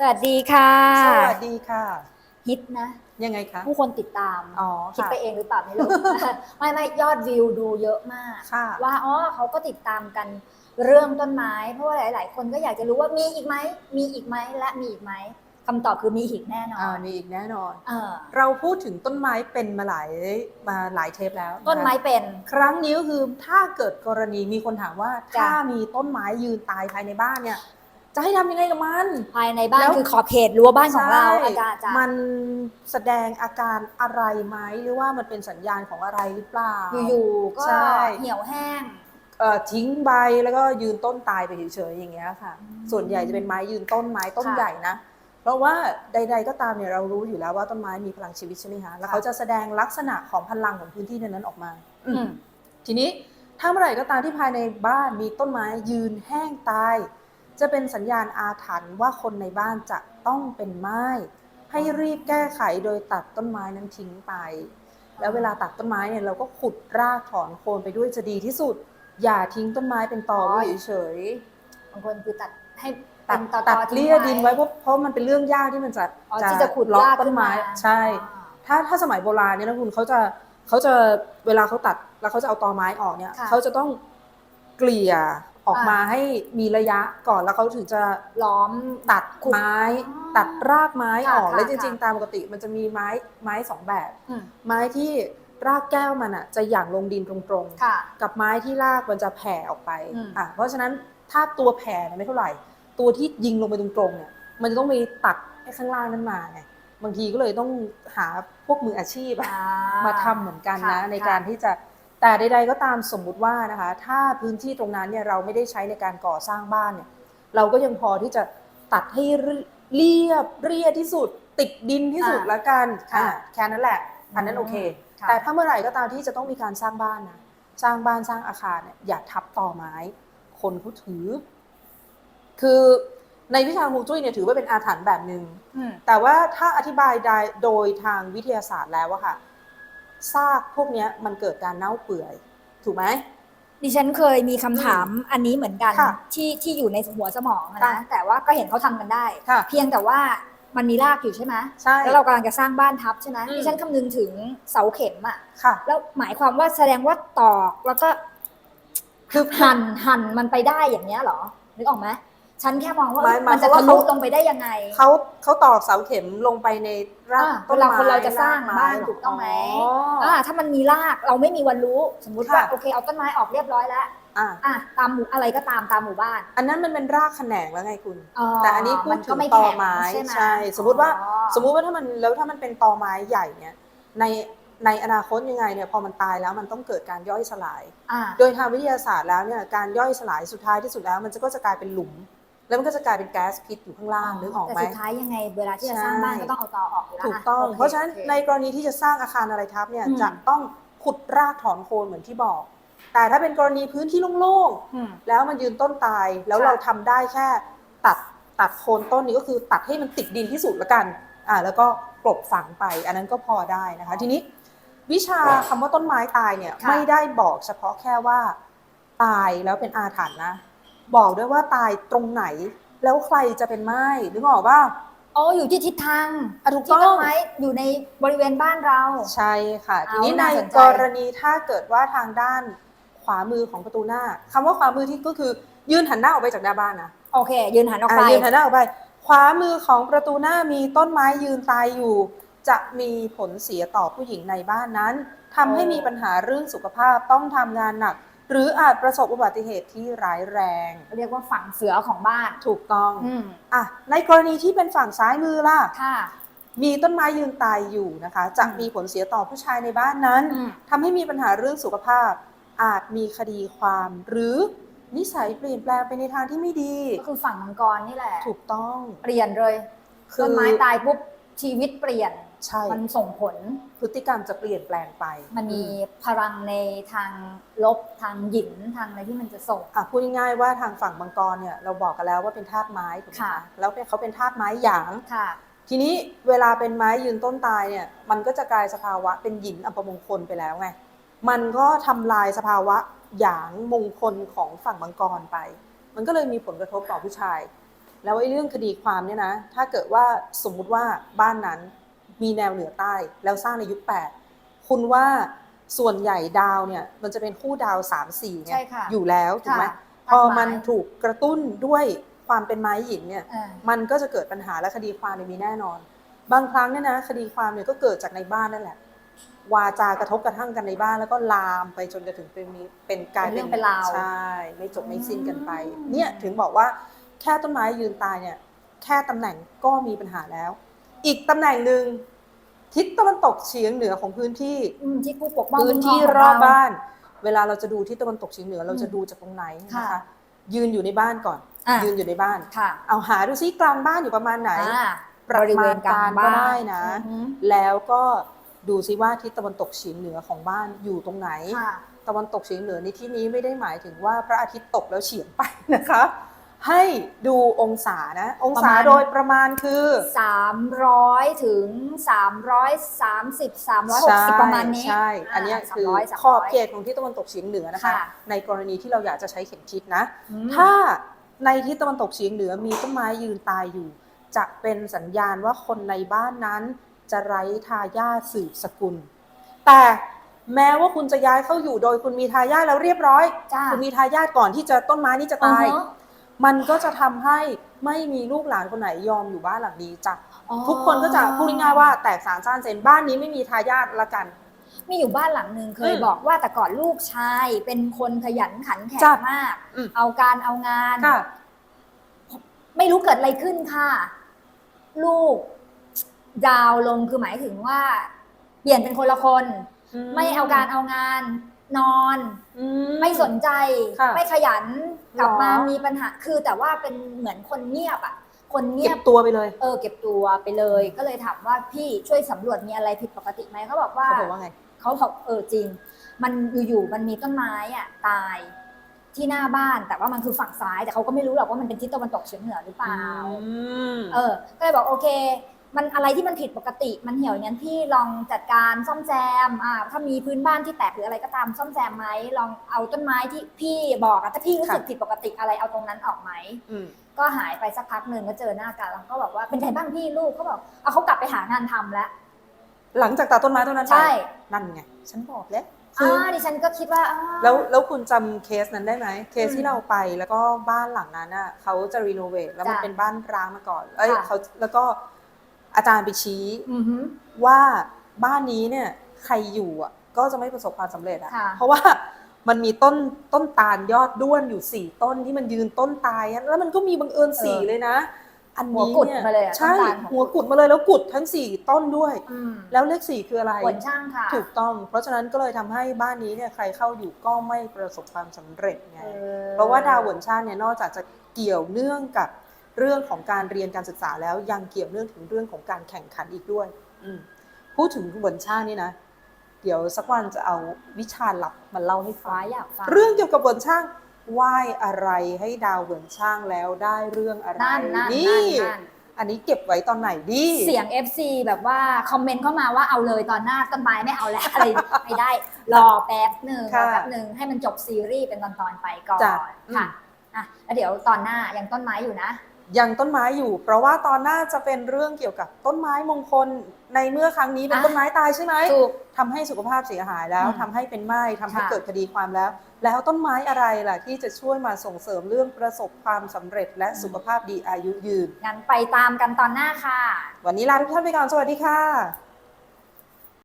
สวัสดีค่ะ สวัสดีค่ะ ฮิตนะ ยังไงคะ ผู้คนติดตามอ๋อคิดค่ะไปเองหรือเปล่าไม่รู้ไม่ไม่ยอดวิวดูเยอะมากค่ะว่าอ๋อเขาก็ติดตามกันเรื่องต้นไม้ เพราะว่าหลาย ๆ คนก็อยากจะรู้ว่ามีอีกไหมมีอีกไหมและมีอีกไหมคำตอบคือมีอีกแน่นออ่านมีอีกแน่นอนเออเราพูดถึงต้นไม้เป็นมาหลายมาหลายเทปแล้วะคะต้นไม้เป็น ครั้งนี้ก็คือถ้าเกิดกรณีมีคนถามว่าจ้ะถ้ามีต้นไม้ยืนตายภายในบ้านเนี่ย จะให้ทำยังไงกับมัน ภายในบ้านแล้วคือขอบเขตรั้วบ้านของเราใช่อาจารย์จ้ะมันแสดงอาการอะไรไหมหรือว่ามันเป็นสัญญาณของอะไรหรือเปล่า อยู่ๆ ก็ใช่ เหี่ยวแห้ง เอ่อทิ้งใบแล้วก็ยืนต้นตายไปเฉยๆอย่างเงี้ยค่ะ อืมส่วนใหญ่จะเป็นไม้ยืนต้นไม้ต้นค่ะใหญ่นะ เพราะว่าใด ๆ ก็ตามเนี่ยเรารู้อยู่แล้วว่าต้นไม้มีพลังชีวิตใช่ไหมคะแล้วค่ะ เขาจะแสดงลักษณะของพลังของพื้นที่นั้นๆออกมาอืม ทีนี้ถ้าเมื่อไหร่ก็ตามที่ภายในบ้านมีต้นไม้ยืนแห้งตาย จะเป็นสัญญาณอาถรรพ์ว่าคนในบ้านจะต้องเป็นไม้ ให้รีบแก้ไขโดยตัดต้นไม้นั้นทิ้งไป แล้วเวลาตัดต้นไม้เนี่ยเราก็ขุดรากถอนโคนไปด้วยจะดีที่สุด อย่าทิ้งต้นไม้เป็นตอไว้เฉยบางคนคือตัดให้ๆตัดเป็นตอๆตัดทิ้งเลี่ยดินไว้เพราะเพราะมันเป็นเรื่องยากที่มันจะอ๋อที่จะขุดล็อกรากต้นไม้ขึ้นมาใช่ ถ้าถ้าสมัยโบราณเนี่ยนะคุณเขาจะเขาจะเวลาเขาตัดแล้วเขาจะเอาตอไม้ออกเนี่ยค่ะเขาจะต้องเกลี่ย ออกมาอ่าให้มีระยะก่อนแล้วเขาถึงจะล้อมตัดขุดไม้อ๋อตัดรากไม้ออก ค่ะแล้วจริง ค่ะๆ ตามปกติมันจะมีไม้ไม้สองแบบ อืม ไม้ที่รากแก้วมันอะจะหย่างลงดินตรงค่ะๆกับไม้ที่รากมันจะแผ่ออกไปอืม อะเพราะฉะนั้นถ้าตัวแผ่เนี่ยไม่เท่าไหร่ ตัวที่ยิงลงไปตรงๆเนี่ย มันจะต้องไปตัดไอ้ข้างล่างนั้นมาไง บางทีก็เลยต้องหาพวกมืออาชีพอะอ่มาทำเหมือนกันนะค่ะในการที่จะ แต่ใดๆก็ตามสมมุติว่านะคะ ถ้าพื้นที่ตรงนั้นเนี่ยเราไม่ได้ใช้ในการก่อสร้างบ้านเนี่ย เราก็ยังพอที่จะตัดให้เรียบเรียบที่สุด ติดดินที่สุดอ่าแล้วกันค่ะอ่าแค่นั้นแหละอันนั้นโอเคค่ะแต่ถ้าเมื่อไหร่ก็ตามที่จะต้องมีการสร้างบ้านนะสร้างบ้านสร้างอาคารเนี่ยอย่าทับต่อไม้ คนเขาถือ คือในวิชาฮวงจุ้ยเนี่ยถือว่าเป็นอาถรรพ์แบบหนึ่งอืมแต่ว่าถ้าอธิบายได้โดยทางวิทยาศาสตร์แล้วอะค่ะ ซากพวกเนี้ยมันเกิดการเน่าเปื่อย ถูกไหม ดิฉันเคยมีคำถามอันนี้เหมือนกันค่ะที่ที่อยู่ในหัวสมองอะค่ะนะแต่ว่าก็เห็นเขาทำกันได้ ค่ะ เพียงแต่ว่ามันมีรากอยู่ใช่ไหมใช่ แล้วเรากำลังจะสร้างบ้านทับใช่ไหมอืม ดิฉันคำนึงถึงเสาเข็มอะค่ะ แล้วหมายความว่าแสดงว่าตอกแล้วก็คือหั่นหั่นมันไปได้อย่างเนี้ยเหรอนึกออกไหม ฉันแค่มองว่าหมายเอ้ยมันจะหมายความทะว่าลุเขา ลงไปได้ยังไงเขาเขาตอกเสาเข็มลงไปในรากอ่าต้นเวลาไม้คนเราจะสร้างกไม้บ้านเหรถูกต้องไหมอ๋อออ่า ถ้ามันมีรากเราไม่มีวันรู้สมมุติว่าค่ะ โอเคเอาต้นไม้ออกเรียบร้อยแล้วอะอะตามหมู่อะไรก็ตามตามหมู่บ้านอันนั้นมันเป็นรากแขนงแล้วไงคุณอ๋อแต่อันนี้พูมัดนถึก็งไม่ตอแข็งไม้ใช่ไหมใช่ สมมุติว่า อ๋อ สมมุติว่าถ้ามันแล้วถ้ามันเป็นตอไม้ใหญ่เนี่ยในในอนาคตยังไงเนี่ยพอมันตายแล้วมันต้องเกิดการย่อยสลาย อ่า โดยทางวิทยาศาสตร์แล้วเนี่ยการย่อยสลายสุดท้ายที่สุดแล้ว มันจะก็จะกลายเป็นหลุม แล้วมันก็จะกลายเป็นแก๊สพิษอยู่ข้างล่างนึกออกไหมแต่สุดท้ายยังไงเวลาที่จะสร้างบ้านใช่ก็ต้องเอาตอออกอยู่แล้วถูกต้องโคเพราะฉะนั้นโอคในกรณีที่จะสร้างอาคารอะไรทับเนี่ยอืมจะต้องขุดรากถอนโคนเหมือนที่บอก แต่ถ้าเป็นกรณีพื้นที่โล่งอืมๆแล้วมันยืนต้นตายแล้วค่ะเราทำได้แค่ตัดตัดโคนต้นนี้ก็คือตัดให้มันติดดินที่สุดละกันอ่าแล้วก็กลบฝังไป อันนั้นก็พอได้นะคะ ทีนี้วิชาคำว่าต้นไม้ตายเนี่ยค่ะไม่ได้บอกเฉพาะแค่ว่าตายแล้วเป็นอาถรรพ์นะ บอกด้วยว่าตายตรงไหน แล้วใครจะเป็นไม้นึกออกป่ะอ๋ออยู่ที่ทิศทางอะถูกที่ต้ต้อนงไม้อยู่ในบริเวณบ้านเรา ใช่ค่ะ เอาทีนี้ในน่าสนใจ กรณีถ้าเกิดว่าทางด้านขวามือของประตูหน้าคำว่าขวามือที่ก็คือยื่นหันหน้าออกไปจากหน้าบ้านนะโอเค ยืนหันออกไปอ่ายืนหันหน้าออกไป ขวามือของประตูหน้ามีต้นไม้ยืนตายอยู่ จะมีผลเสียต่อผู้หญิงในบ้านนั้นทำให้โอ้มีปัญหาเรื่องสุขภาพต้องทำงานหนัก หรืออาจประสบอุบัติเหตุที่ร้ายแรง เรียกว่าฝั่งเสือของบ้านถูกต้องอืมอะในกรณีที่เป็นฝั่งซ้ายมือล่ะ ค่ะ มีต้นไม้ยืนตายอยู่นะคะ จะอืมมีผลเสียต่อผู้ชายในบ้านนั้นอืม ทำให้มีปัญหาเรื่องสุขภาพ อาจมีคดีความ หรือนิสัยเปลี่ยนแปลงไปในทางที่ไม่ดี ก็คือฝั่งมังกรนี่แหละ ถูกต้อง เปลี่ยนเลยคือ ต้นไม้ตายปุ๊บชีวิตเปลี่ยน ใช่ มันส่งผล พฤติกรรมจะเปลี่ยนแปลงไปมันมีพลังในทางลบทางหยินทางอะไรที่มันจะส่ง อะพูดง่ายๆว่าทางฝั่งมังกรเนี่ยเราบอกกันแล้วว่าเป็นธาตุไม้ถูกไหมค่ะ คะแล้วเป็นเขาเป็นธาตุไม้หยาง ค่ะ ทีนี้เวลาเป็นไม้ยืนต้นตายเนี่ย มันก็จะกลายสภาวะเป็นหยินอัปมงคลไปแล้วไง มันก็ทำลายสภาวะหยางมงคลของฝั่งมังกรไป มันก็เลยมีผลกระทบต่อผู้ชาย แล้วไอ้เรื่องคดีความเนี่ยนะ ถ้าเกิดว่าสมมุติว่าบ้านนั้น มีแนวเหนือใต้ แล้วสร้างในยุคแปดคุณว่าส่วนใหญ่ดาวเนี่ยมันจะเป็นคู่ดาวสามสี่เนี่ใช่ยค่ะอยู่แล้วถูกไหมค่ะพอตัดไม้มันถูกกระตุ้นด้วยความเป็นไม้หญิงเนี่ยอ่ามันก็จะเกิดปัญหาและคดีความเนี่ยมีแน่นอน บางครั้งเนี่ยนะคดีความเนี่ยก็เกิดจากในบ้านนั่นแหละ วาจากระทบกระทั่งกันในบ้านแล้วก็ลามไปจนกระถึงเป็นมีเป็นกลายเป็นเรื่องเป็นราวใช่ไม่จบไม่สิ้นกันไปอืมเนี่ยถึงบอกว่าแค่ต้นไม้ยืนตายเนี่ยแค่ตำแหน่งก็มีปัญหาแล้ว อีกตำแหน่งหนึ่งทิศตะวันตกเฉียงเหนือของพื้นที่อืมที่ผู้ปกป้องพื้นที่คุ้มคงรอบขงเบ้าน เวลาเราจะดูทิศตะวันตกเฉียงเหนือเราจะอืมดูจากตรงไหนนะค่ะคะ ยืนอยู่ในบ้านก่อนอะยืนอยู่ในบ้านค่ะเอาหาดูซิกลางบ้านอยู่ประมาณไหนอ่าประบริเวมาณณกลางการก็บ้านได้นะอือฮึแล้วก็ดูซิว่าทิศตะวันตกเฉียงเหนือของบ้านอยู่ตรงไหนค่ะตะวันตกเฉียงเหนือในที่นี้ไม่ได้หมายถึงว่าพระอาทิตย์ตกแล้วเฉียงไปนะคะ ให้ดูองศานะ องศาประมาณโดยประมาณคือสามร้อยถึงสามร้อยสามสิบสามร้อยหกสิบประมาณนี้ใช่ อันเนี้ยาคือ300 300ขอบเขตของที่ตะวันตกเฉียงเหนือนะคะค่ะในกรณีที่เราอยากจะใช้เข็มทิศนะอืมถ้าในทิศตะวันตกเฉียงเหนือมีต้นไม้ยืนตายอยู่ จะเป็นสัญญาณว่าคนในบ้านนั้นจะไร้ทายาทสืบสกุล แต่แม้ว่าคุณจะย้ายเข้าอยู่โดยคุณมีทายาทแล้วเรียบร้อยจ้าคุณมีทายาทก่อนที่จะต้นไม้นี้จะตายอือฮะ มันก็จะทำให้ไม่มีลูกหลานคนไหนยอมอยู่บ้านหลังนี้จ้ะอ๋อทุกคนก็จะพูดง่ายๆว่าแตกสารซ่านเซนบ้านนี้ไม่มีทายาทละกัน มีอยู่บ้านหลังหนึ่งเคยอืมบอกว่าแต่ก่อนลูกชายเป็นคนขยันขันแข็งจ้ะมาก อืม เอาการเอางาน ค่ะ ไม่รู้เกิดอะไรขึ้นค่ะ ลูกดาวลงคือหมายถึงว่า เปลี่ยนเป็นคนละคน ไม่เอาการเอางาน นอน อื ไม่สนใจ ค่ะไม่ขยันกลับมาหรอ มีปัญหา คือแต่ว่าเป็นเหมือนคนเงียบอะ คนเงีเก็ยบบตัวไปเลยเออเก็บตัวไปเลย ก็เลยถามว่าพี่ช่วยสำรวจมีอะไรผิดปกติไหมเขาบอกว่า เขาบอกว่าไง เขาบอกเออจริง มันอยู่ๆมันมีต้นไม้อะตายที่หน้าบ้านแต่ว่ามันคือฝั่งซ้าย แต่เขาก็ไม่รู้หรอกว่ามันเป็นทิศตะวันตกเฉียงเหนือหรือเปล่า อืม เออ ก็เลยบอกโอเค มันอะไรที่มันผิดปกติ มันเหี่ยวอย่างนั้นพี่ลองจัดการซ่อมแซมอ่าถ้ามีพื้นบ้านที่แตกหรืออะไรก็ตามซ่อมแซมไหมลองเอาต้นไม้ที่พี่บอกอะถ้าพี่รู้สึกค่ะผิดปกติอะไรเอาตรงนั้นออกไหมอืม ก็หายไปสักพักหนึ่งก็เจอหน้ากันแล้วก็บอกว่าเป็นไงบ้างพี่ลูกเขาบอกเอาเขากลับไปหางานทำแล้ว หลังจากตัดต้นไม้ต้นนั้นไปใช่ นั่นไง ฉันบอกแล้วคืออ่าอดิฉันก็คิดว่าอ่า แล้วแล้วคุณจำเคสนั้นได้ไหม เคสอืมที่เราไปแล้วก็บ้านหลังนั้นอะเขาจะรีโนเวทแล้วมันจ้ะเป็นบ้านร้างมาก่อน เอ้ยค่ะ เขาแล้วก็ อาจารย์ไปชี้อือหือว่าบ้านนี้เนี่ยใครอยู่อะก็จะไม่ประสบความสำเร็จอะค่ะ เพราะว่ามันมีต้นต้นตาลยอดด้วนอยู่สี่ต้นที่มันยืนต้นตายอะแล้วมันก็มีบังเอิญสี่เออเลยนะ อันหัวนี้กุดเนี่ยมาเลยอะใช่ต้นตาลหัหัววกุกุดดมาเลยแล้วกุดทั้งสี่ต้นด้วย อืมแล้วเลขสี่คืออะไร ผลช่างค่ะ ถูกต้อง เพราะฉะนั้นก็เลยทำให้บ้านนี้เนี่ยใครเข้าอยู่ก็ไม่ประสบความสำเร็จไงออเพราะว่าดาวเหวนชาติเนี่ยนอกจากจะเกี่ยวเนื่องกับ เรื่องของการเรียนการศึกษาแล้วยังเกี่ยวเนื่องถึงเรื่องของการแข่งขันอีกด้วยอืมพูดถึงเหวนชาตินี่นะ เดี๋ยวสักวันจะเอาวิชาลับมาเล่าให้ฟัฟ้างอยากฟังเรื่องเกี่ยวกับเหวนช่างไหว้อะไรให้ดาวเหวนช่างแล้วได้เรื่องอะไรนั่นนั่นนี่นั่นนั่นอันนี้เก็บไว้ตอนไหนดี เสียง FC แบบว่าคอมเมนต์เข้ามาว่าเอาเลยตอนหน้าต้นไม้ไม่เอาแล้วอะไรไม่ได้ รอแป๊บหนึ่งรค่ะอแป๊บหนึ่งให้มันจบซีรีส์เป็นตอนๆไปก่อนจ้ะค่ะอืมอะแล้วเดี๋ยวตอนหน้ายังต้นไม้อยู่นะ ยังต้นไม้อยู่ เพราะว่าตอนหน้าจะเป็นเรื่องเกี่ยวกับต้นไม้มงคลในเมื่อครั้งนี้เป็นอะต้นไม้ตายใช่ไหมถูกทำให้สุขภาพเสียหายแล้วอืมทำให้เป็นไหม้ทำให้ค่ะเกิดคดีความแล้ว แล้วต้นไม้อะไรล่ะที่จะช่วยมาส่งเสริมเรื่องประสบความสำเร็จและสุขภาพดีอายุยืนงั้นไปตามกันตอนหน้าค่ะ วันนี้ลาทุกท่านไปก่อนสวัสดีค่ะ